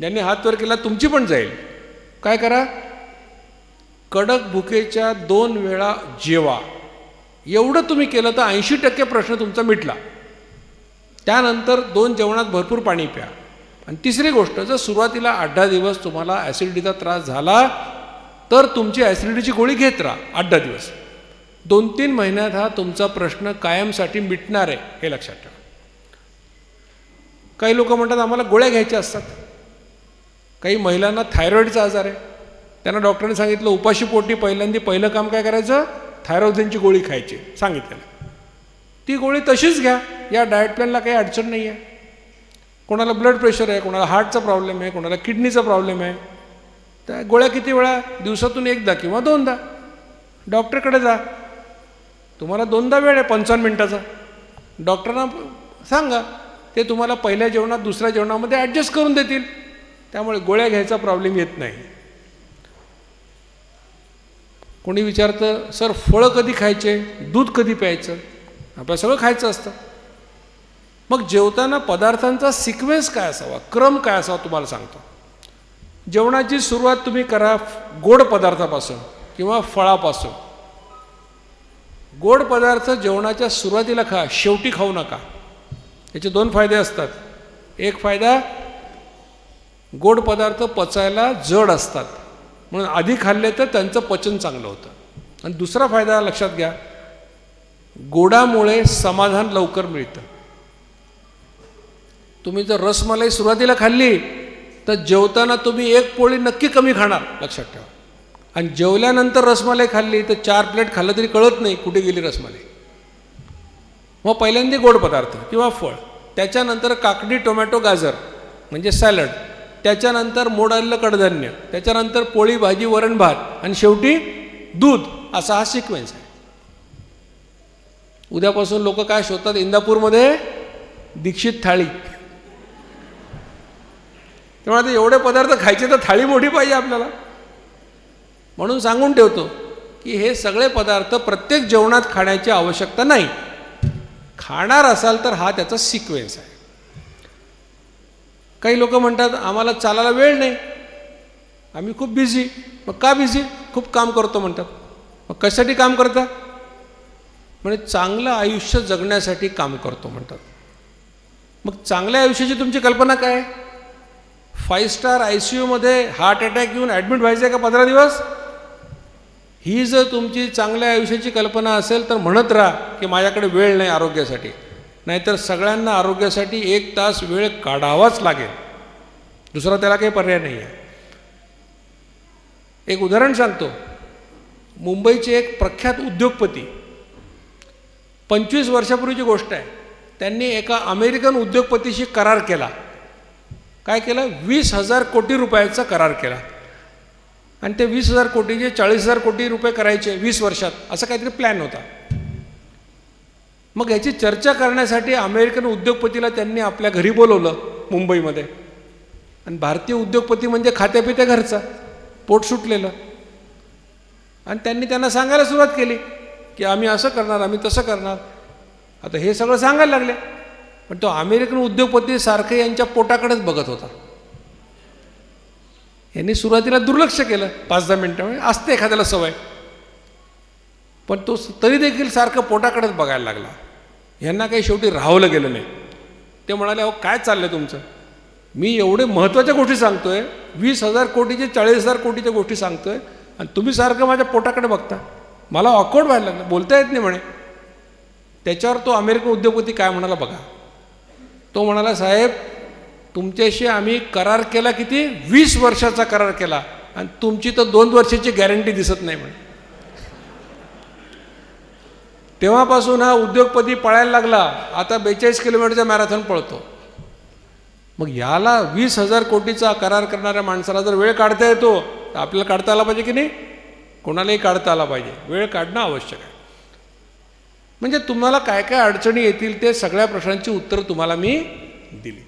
ज्यांनी हात वर केला तुमची पण जाईल. काय करा? कडक भुकेच्या दोन वेळा जेवा. एवढं तुम्ही केलं तर ऐंशी टक्के प्रश्न तुमचा मिटला. त्यानंतर दोन जेवणात भरपूर पाणी प्या. आणि तिसरी गोष्ट जर सुरुवातीला आठ दहा दिवस तुम्हाला ॲसिडिटीचा त्रास झाला तर तुमची ॲसिडिटीची गोळी घेत राहा आठ दहा दिवस. दोन तीन महिन्यात हा तुमचा प्रश्न कायमसाठी मिटणार आहे हे लक्षात ठेवा. काही लोक म्हणतात आम्हाला गोळ्या घ्यायच्या असतात. काही महिलांना थायरॉईडचा आजार आहे. त्यांना डॉक्टरने सांगितलं उपाशी पोटी पहिल्यांदा पहिलं काम काय करायचं? थायरॉइडची गोळी खायची. सांगितलेलं ती गोळी तशीच घ्या. या डाएट प्लॅनला काही अडचण नाही आहे कोणाला ब्लड प्रेशर आहे कोणाला हार्टचा प्रॉब्लेम आहे कोणाला किडनीचा प्रॉब्लेम आहे. त्या गोळ्या किती वेळा? दिवसातून एकदा किंवा दोनदा. डॉक्टरकडे जा. तुम्हाला दोनदा वेळ आहे पंचावन्न मिनटाचा. डॉक्टरांना सांगा. ते तुम्हाला पहिल्या जेवणात दुसऱ्या जेवणामध्ये ॲडजस्ट करून देतील. त्यामुळे गोळ्या घ्यायचा प्रॉब्लेम येत नाही. कोणी विचारतं सर फळं कधी खायचे? दूध कधी प्यायचं? आपल्याला सगळं खायचं असतं. मग जेवताना पदार्थांचा सिक्वेन्स काय असावा? क्रम काय असावा तुम्हाला सांगतो. जेवणाची सुरुवात तुम्ही करा गोड पदार्थापासून किंवा फळापासून. गोड पदार्थ जेवणाच्या सुरुवातीला खा शेवटी खाऊ नका. याचे दोन फायदे असतात. एक फायदा गोड पदार्थ पचायला जड असतात. म्हणून आधी खाल्ले तर त्यांचं पचन चांगलं होतं. आणि दुसरा फायदा लक्षात घ्या गोडामुळे समाधान लवकर मिळतं. तुम्ही जर रसमलाई सुरुवातीला खाल्ली तर जेवताना तुम्ही एक पोळी नक्की कमी खाणार लक्षात ठेवा. आणि जेवल्यानंतर रसमलाई खाल्ली तर चार प्लेट खाल्लं तरी कळत नाही कुठे गेली रसमलाई. मग पहिल्यांदा गोड पदार्थ किंवा फळ त्याच्यानंतर काकडी टोमॅटो गाजर म्हणजे सॅलड त्याच्यानंतर मोड आलेलं कडधान्य त्याच्यानंतर पोळी भाजी वरण भात आणि शेवटी दूध असा हा सिक्वेन्स आहे. उद्यापासून लोक काय शोधतात? इंदापूरमध्ये दीक्षित थाळी. तेव्हा आता एवढे पदार्थ खायचे तर थाळी मोठी पाहिजे आपल्याला. म्हणून सांगून ठेवतो की हे सगळे पदार्थ प्रत्येक जेवणात खाण्याची आवश्यकता नाही. खाणार असाल तर हा त्याचा सिक्वेन्स आहे. काही लोक म्हणतात आम्हाला चालायला वेळ नाही. आम्ही खूप बिझी मग का बिझी खूप काम करतो म्हणतात. मग कशासाठी काम करता? म्हणजे चांगलं आयुष्य जगण्यासाठी काम करतो म्हणतात. मग चांगल्या आयुष्याची तुमची कल्पना काय? फाईव्ह स्टार आय सी यूमध्ये हार्ट अटॅक येऊन ॲडमिट व्हायचं आहे का पंधरा दिवस? ही जर तुमची चांगल्या आयुष्याची कल्पना असेल तर म्हणत राहा की माझ्याकडे वेळ नाही आरोग्यासाठी. नाहीतर सगळ्यांना आरोग्यासाठी एक तास वेळ काढावाच लागेल. दुसरा त्याला काही पर्याय नाही आहे एक उदाहरण सांगतो. मुंबईचे एक प्रख्यात उद्योगपती पंचवीस वर्षापूर्वीची गोष्ट आहे. त्यांनी एका अमेरिकन उद्योगपतीशी करार केला. काय केलं? वीस हजार कोटी रुपयाचा करार केला. आणि ते वीस हजार कोटीचे चाळीस हजार कोटी रुपये करायचे वीस वर्षात. असं काहीतरी प्लॅन होता. मग याची चर्चा करण्यासाठी अमेरिकन उद्योगपतीला त्यांनी आपल्या घरी बोलवलं मुंबईमध्ये. आणि भारतीय उद्योगपती म्हणजे खात्यापित्या घरचा पोट सुटलेलं. आणि त्यांनी त्यांना सांगायला सुरुवात केली की आम्ही असं करणार आम्ही तसं करणार. आता हे सगळं सांगायला लागले. पण तो अमेरिकन उद्योगपती सारखं यांच्या पोटाकडेच बघत होता. यांनी सुरुवातीला दुर्लक्ष केलं पाच दहा मिनटं म्हणजे असते एखाद्याला सवय. पण तो तरी देखील सारखं पोटाकडेच बघायला लागला. यांना काही शेवटी राहवलं गेलं नाही. ते म्हणाले अहो काय चाललंय तुमचं? मी एवढे महत्त्वाच्या गोष्टी सांगतो आहे वीस हजार कोटीचे चाळीस हजार कोटीच्या गोष्टी सांगतो आहे आणि तुम्ही सारखं माझ्या पोटाकडे बघता. मला ऑकवर्ड व्हायला लागलं. बोलता येत नाही म्हणे. त्याच्यावर तो अमेरिकन उद्योगपती काय म्हणाला बघा. तो म्हणाला साहेब तुमच्याशी आम्ही करार केला किती? वीस वर्षाचा करार केला. आणि तुमची तर दोन वर्षाची गॅरंटी दिसत नाही म्हणे. तेव्हापासून हा उद्योगपती पळायला लागला. आता बेचाळीस किलोमीटरचा मॅरेथॉन पळतो. मग याला वीस हजार कोटीचा करार करणाऱ्या माणसाला जर वेळ काढता येतो तर आपल्याला काढता आला पाहिजे की नाही? कोणालाही काढता आला पाहिजे. वेळ काढणं आवश्यक आहे. म्हणजे तुम्हाला काय काय अडचणी येतील ते सगळ्या प्रश्नांची उत्तरं तुम्हाला मी दिली.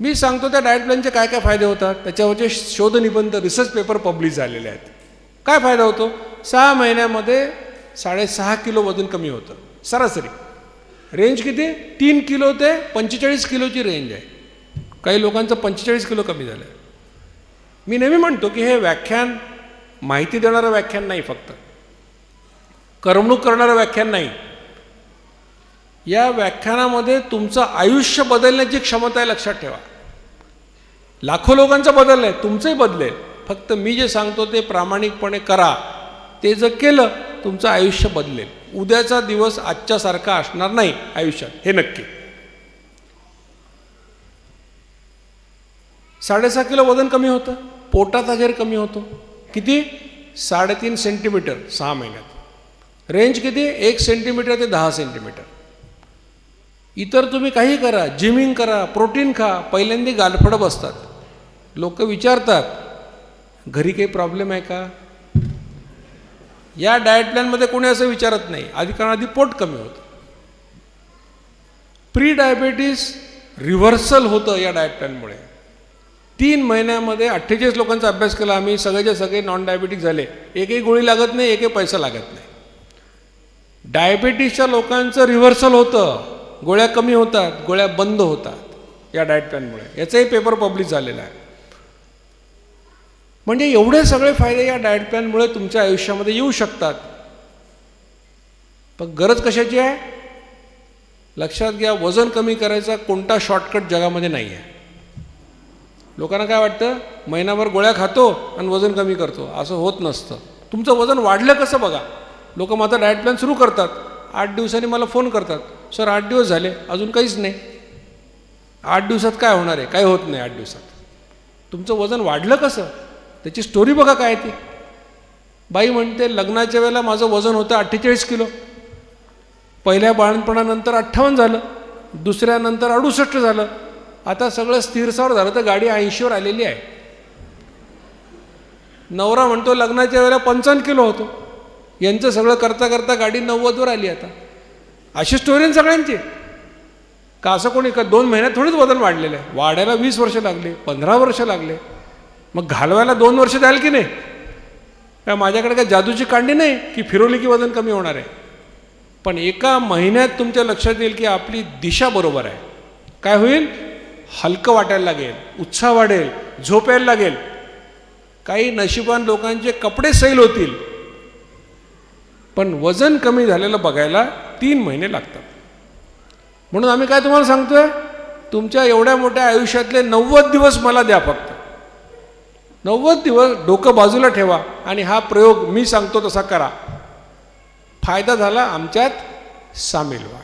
मी सांगतो त्या डायट प्लॅनचे काय काय फायदे होतात. त्याच्यावरचे शोध निबंध रिसर्च पेपर पब्लिश झालेले आहेत. काय फायदा होतो? सहा महिन्यामध्ये साडेसहा किलो वजन कमी होतं. सरासरी. रेंज किती? तीन किलो ते पंचेचाळीस किलोची रेंज आहे. काही लोकांचं पंचेचाळीस किलो कमी झालं आहे मी नेहमी म्हणतो की हे व्याख्यान माहिती देणारं व्याख्यान नाही फक्त. करमणूक करणारं व्याख्यान नाही. या व्याख्यानामध्ये तुमचं आयुष्य बदलण्याची क्षमता आहे लक्षात ठेवा. लाखो लोकांचं बदललं आहे तुमचंही बदलेल. फक्त मी जे सांगतो ते प्रामाणिकपणे करा. ते जर केलं तुमचं आयुष्य बदलेल. उद्याचा दिवस आजच्यासारखा असणार नाही आयुष्यात. हे नक्की. साडेसहा किलो वजन कमी होतं. पोटाचा घेर कमी होतो. किती? साडेतीन सेंटीमीटर सहा महिन्यात. रेंज किती? एक सेंटीमीटर ते दहा सेंटीमीटर. इतर तुम्ही काही करा. जिमिंग करा. प्रोटीन खा. पहिल्यांदा गालफडं बसतात. लोक विचारतात घरी काही प्रॉब्लेम आहे का? या डाएट प्लॅनमध्ये कोणी असं विचारत नाही. आधी कारण आधी पोट कमी होतं. प्री डायबेटीस रिव्हर्सल होतं या डाएट प्लॅनमुळे तीन महिन्यामध्ये अठ्ठेचाळीस लोकांचा अभ्यास केला आम्ही. सगळेचे सगळे नॉन डायबेटिक झाले. एकही गोळी लागत नाही एकही पैसा लागत नाही. डायबेटीसच्या लोकांचं रिव्हर्सल होतं. गोळ्या कमी होतात गोळ्या बंद होतात या डाएट प्लॅनमुळे याचाही पेपर पब्लिश झालेला आहे. म्हणजे एवढे सगळे फायदे या डाएट प्लॅनमुळे तुमच्या आयुष्यामध्ये येऊ शकतात. पण गरज कशाची आहे? लक्षात घ्या वजन कमी करायचा कोणता शॉर्टकट जगामध्ये नाही आहे लोकांना काय वाटतं? महिनाभर गोळ्या खातो आणि वजन कमी करतो. असं होत नसतं. तुमचं वजन वाढलं कसं बघा? लोक माझा डाएट प्लॅन सुरू करतात. आठ दिवसांनी मला फोन करतात. सर आठ दिवस झाले. अजून काहीच नाही. आठ दिवसात काय होणार आहे? काय होत नाही आठ दिवसात. तुमचं वजन वाढलं कसं? त्याची स्टोरी बघा काय ती. बाई म्हणते लग्नाच्या वेळेला माझं वजन होतं अठ्ठेचाळीस किलो. पहिल्या बाळणपणानंतर अठ्ठावन्न झालं. दुसऱ्यानंतर अडुसष्ट झालं. आता सगळं स्थिरसावर झालं तर गाडी ऐंशीवर आलेली आहे. नवरा म्हणतो लग्नाच्या वेळेला पंचावन्न किलो होतो. यांचं सगळं करता करता गाडी नव्वदवर आली आता. अशी स्टोरी आहे सगळ्यांची. का असं कोणी का दोन महिन्यात थोडीच वजन वाढलेलं आहे. वाढायला वीस वर्ष लागले पंधरा वर्ष लागले. मग घालवायला दोन वर्ष द्याल की नाही? काय माझ्याकडे काय जादूची कांडी नाही की फिरवली की वजन कमी होणार आहे. पण एका महिन्यात तुमच्या लक्षात येईल की आपली दिशा बरोबर आहे. काय होईल? हलकं वाटायला लागेल उत्साह वाढेल झोप यायला लागेल. काही नशिबान लोकांचे कपडे सैल होतील. पण वजन कमी झालेलं बघायला तीन महिने लागतात. म्हणून आम्ही काय तुम्हाला सांगतोय? तुमच्या एवढ्या मोठ्या आयुष्यातले नव्वद दिवस मला द्या फक्त. नव्वद दिवस डोकं बाजूला ठेवा आणि हा प्रयोग मी सांगतो तसा करा. फायदा झाला आमच्यात सामील व्हा.